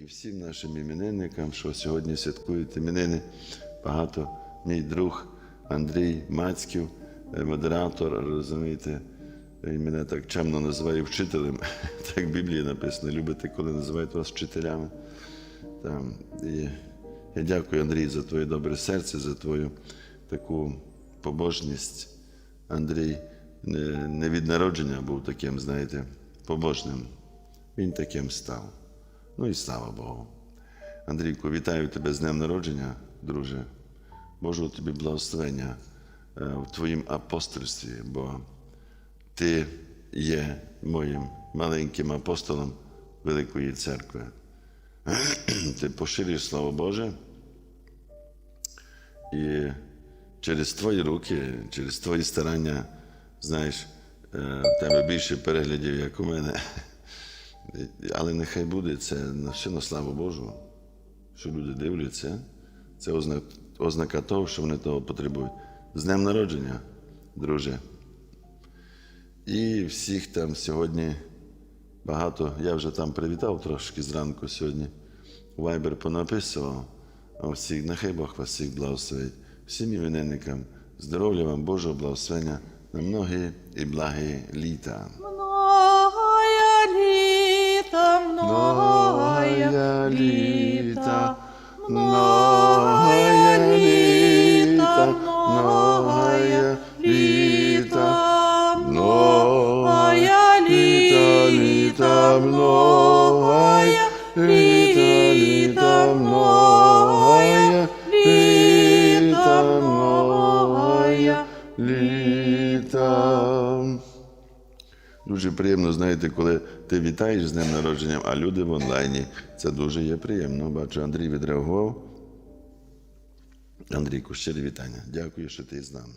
і всім нашим іменинникам, що сьогодні святкують іменини. Багато мій друг Андрій Мацьків, е, модератор, розумієте, він мене так чемно називає вчителем. Так в Біблії написано, любите, коли називають вас вчителями. Там, і я дякую, Андрій, за твоє добре серце, за твою таку побожність. Андрій не від народження був таким, знаєте, побожним. Він таким став. Ну і слава Богу. Андрійку, вітаю тебе з днем народження, друже. Божого тобі благословення е, в твоїм апостольстві, бо ти є моїм маленьким апостолом Великої церкви. Ти поширюєш Слово Боже. І через твої руки, через твої старання, знаєш, е, в тебе більше переглядів, як у мене. Але нехай буде це на все на славу Божу, що люди дивляться. Це ознака, того, що вони того потребують. З днем народження, друже. І всіх там сьогодні багато. Я вже там привітав трошки зранку сьогодні. Вайбер понаписував. А всіх, нехай Бог вас всіх благословить. Всім іменинникам здоров'я вам, Божого благословення на многі і благі літа. Многая літа, многая літа, многая літа, літа, многая літа, літа, многая літа, многая літа. Дуже приємно, знаєте, коли ти вітаєш з днем народженням, а люди в онлайні. Це дуже є приємно. Бачу, Андрій відреагував. Андрійку, щирі вітання. Дякую, що ти з нами.